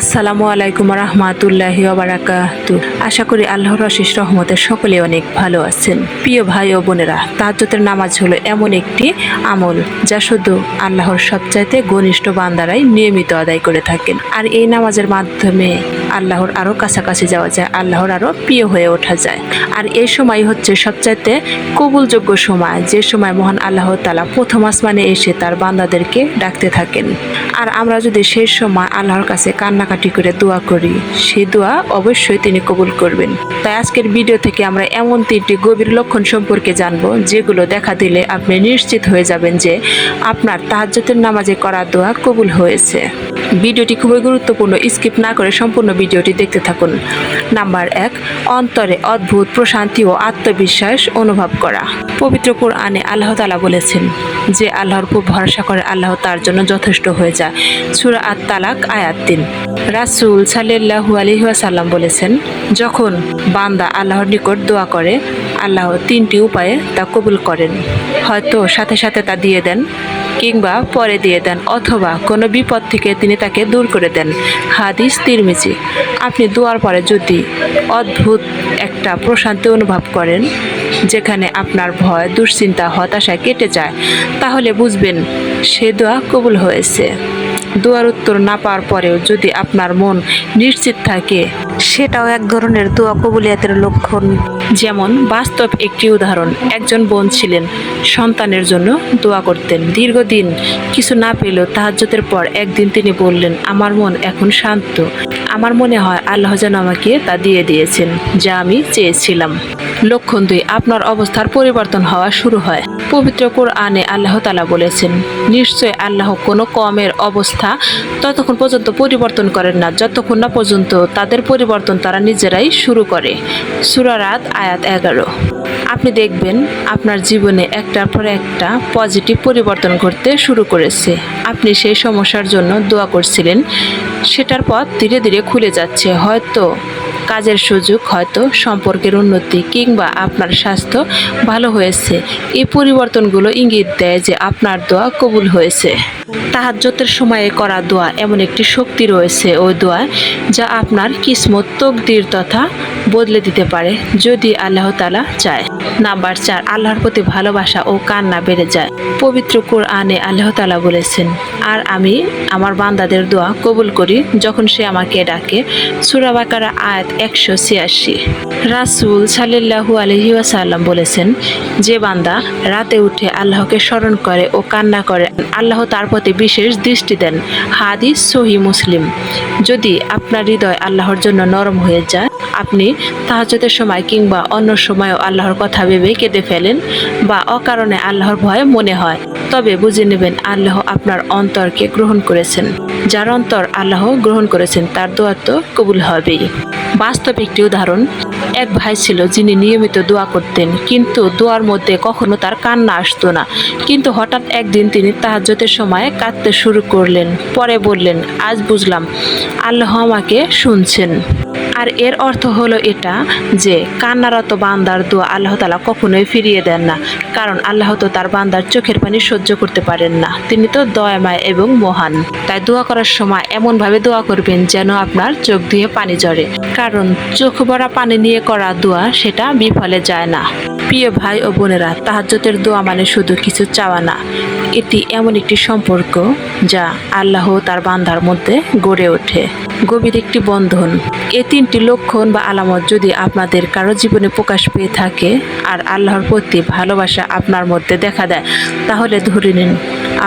আসসালামু আলাইকুম রহমাতুল্লাহি আশা করি আল্লাহর অশেষ রহমতে সকলে অনেক ভালো আছেন। প্রিয় ভাই ও বোনেরা, তাহাজ্জুদের নামাজ হলো এমন একটি আমল যা শুধু আল্লাহর সবচাইতে ঘনিষ্ঠ বান্দারাই নিয়মিত আদায় করে থাকেন। আর এই নামাজের মাধ্যমে আল্লাহর আরও কাছাকাছি যাওয়া যায়, আল্লাহর আরও প্রিয় হয়ে ওঠা যায়। আর এই সময় হচ্ছে সবচাইতে কবুলযোগ্য সময়, যে সময় মহান আল্লাহ তালা প্রথম আসমানে এসে তার বান্দাদেরকে ডাকতে থাকেন। আর আমরা যদি সেই সময় আল্লাহর কাছে কান্নাকাটি করে দোয়া করি। সেই দোয়া অবশ্যই তিনি কবুল করবেন। তাই আজকের ভিডিও থেকে আমরা এমন তিনটি গভীর লক্ষণ সম্পর্কে জানব, যেগুলো দেখা দিলে আপনি নিশ্চিত হয়ে যাবেন যে আপনার তাহাজ্জতের নামাজে করা দোয়া কবুল হয়েছে। ভিডিওটি খুবই গুরুত্বপূর্ণ, স্কিপ না করে সম্পূর্ণ ভিডিওটি দেখতে থাকুন। নাম্বার এক, অন্তরে অদ্ভুত প্রশান্তি ও আত্মবিশ্বাস অনুভব করা। পবিত্র কোরআনে আল্লাহ তালা বলেছেন যে, আল্লাহর উপর ভরসা করে আল্লাহ তার জন্য যথেষ্ট হয়ে যায়। সুরা আত তালাক আয়াত তিন। রাসুল সাল্লাহু আলহিহাসাল্লাম বলেছেন, যখন বান্দা আল্লাহর নিকট দোয়া করে, আল্লাহ তিনটি উপায়ে তা কবুল করেন। হয়তো সাথে সাথে তা দিয়ে দেন, কিংবা পরে দিয়ে দেন, অথবা কোনো বিপদ থেকে তিনি তাকে দূর করে দেন। হাদিস তিরমিজি। আপনি দোয়ার পরে যদি অদ্ভুত একটা প্রশান্তি অনুভব করেন, যেখানে আপনার ভয়, দুশ্চিন্তা, হতাশা কেটে যায়, তাহলে বুঝবেন সে দোয়া কবুল হয়েছে। দোয়ার উত্তর না পাওয়ার পরেও যদি আপনার মন নিশ্চিত থাকে, সেটাও এক ধরনের দোয়া কবুলিয়াতের লক্ষণ। যেমন বাস্তব একটি উদাহরণ, একজন বোন ছিলেন, সন্তানের জন্য দোয়া করতেন। দীর্ঘদিন কিছু না পেলেও তাহাজ্জতের পর একদিন তিনি বললেন, আমার মন এখন শান্ত। আমার মনে হয় আল্লাহ যেন আমাকে তা দিয়ে দিয়েছেন, যা আমি চেয়েছিলাম। লক্ষণ দুই, আপনার অবস্থার পরিবর্তন হওয়া শুরু হয়। পবিত্র কোরআনে আল্লাহ তালা বলেছেন, নিশ্চয় আল্লাহ কোনো কমের অবস্থা ততক্ষণ পর্যন্ত পরিবর্তন করেন না। যতক্ষণ না পর্যন্ত তাদের পরিবর্তন তারা নিজেরাই শুরু করে। সুরারাত আয়াত এগারো। আপনি দেখবেন আপনার জীবনে একটার পর একটা পজিটিভ পরিবর্তন ঘটতে শুরু করেছে। আপনি সেই সমস্যার জন্য দোয়া করছিলেন। সেটার পথ ধীরে ধীরে খুলে যাচ্ছে। হয়তো কাজের সুযোগ হয়তো সম্পর্কের উন্নতি কিংবা আপনার স্বাস্থ্য ভালো হয়েছে। এই পরিবর্তনগুলো ইঙ্গিত দেয় যে আপনার দোয়া কবুল হয়েছে। তাহাজ্জতের সময়ে করা দোয়া এমন একটি শক্তি রয়েছে ওই দোয়ায় যা আপনার কিসমত তকদির তথা বদলে দিতে পারে যদি আল্লাহ তালা চায়। নাম্বার চার, আল্লাহর প্রতি ভালোবাসা ও কান্না বেড়ে যায়। পবিত্র কোরআনে আল্লাহ তালা বলেছেন, আর আমি আমার বান্দাদের দোয়া কবুল করি যখন সে আমাকে ডাকে। সুরাবাকারা আয়াত একশো ছিয়াশি। রাসুল সাল্লাহু আলহি ওয়াসাল্লাম বলেছেন, যে বান্দা রাতে উঠে আল্লাহকে স্মরণ করে ও কান্না করে, আল্লাহ তার প্রতি বিশেষ দৃষ্টি দেন। হাদিস সহি মুসলিম। যদি আপনার হৃদয় আল্লাহর জন্য নরম হয়ে যায় আপনি তাহাজতের সময় কিংবা অন্য সময়ও আল্লাহর কথা ভেবে কেঁদে ফেলেন বা অকারণে আল্লাহর ভয় মনে হয়, তবে বুঝে নেবেন আল্লাহ আপনার অন্তরকে গ্রহণ করেছেন। যার অন্তর আল্লাহ গ্রহণ করেছেন, তার দোয়া তো কবুল হবেই। বাস্তব একটি উদাহরণ, এক ভাই ছিল যিনি নিয়মিত দোয়া করতেন, কিন্তু দোয়ার মধ্যে কখনো তার কান্না আসতো না। কিন্তু হঠাৎ একদিন তিনি তাহাজ্জতের সময় কাঁদতে শুরু করলেন, পরে বললেন, আজ বুঝলাম, আল্লাহ আমাকে শুনছেন। আর এর অর্থ হলো এটা যে কান্নারত বান্দার দোয়া আল্লাহ তালা কখনোই ফিরিয়ে দেন না, কারণ আল্লাহ তো তার বান্দার চোখের পানি সহ্য করতে পারেন না। তিনি তো দয়াময় এবং মহান। তাই দোয়া করার সময় এমনভাবে দোয়া করবেন যেন আপনার চোখ দিয়ে পানি জড়ে কারণ চোখ ভরা পানি নিয়ে করা দোয়া সেটা বিফলে যায় না। প্রিয় ভাই ও বোনেরা তাহাজ্জতের দোয়া মানে শুধু কিছু চাওয়া না। এটি এমন একটি সম্পর্ক যা আল্লাহ তার বান্দার মধ্যে গড়ে ওঠে। গভীর একটি বন্ধন। এই তিনটি লক্ষণ বা আলামত যদি আপনাদের কারও জীবনে প্রকাশ পেয়ে থাকে আর আল্লাহর প্রতি ভালোবাসা আপনার মধ্যে দেখা দেয়, তাহলে ধরে নিন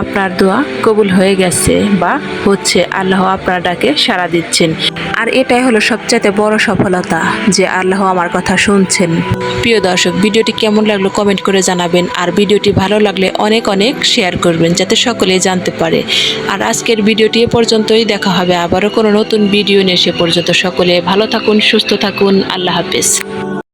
আপনার দোয়া কবুল হয়ে গেছে বা হচ্ছে আল্লাহ আপনার ডাকে সাড়া দিচ্ছেন। আর এটাই হলো সবচাইতে বড় সফলতা যে আল্লাহ আমার কথা শুনছেন। প্রিয় দর্শক, ভিডিওটি কেমন লাগল কমেন্ট করে জানাবেন আর ভিডিওটি ভালো লাগলে অনেক অনেক শেয়ার করবেন যাতে সকলে জানতে পারে। আর আজকের ভিডিওটি এ পর্যন্তই, দেখা হবে আবারও কোনো নতুন ভিডিও নিয়ে সে পর্যন্ত। সকলে ভালো থাকুন, সুস্থ থাকুন, আল্লাহ হাফেজ।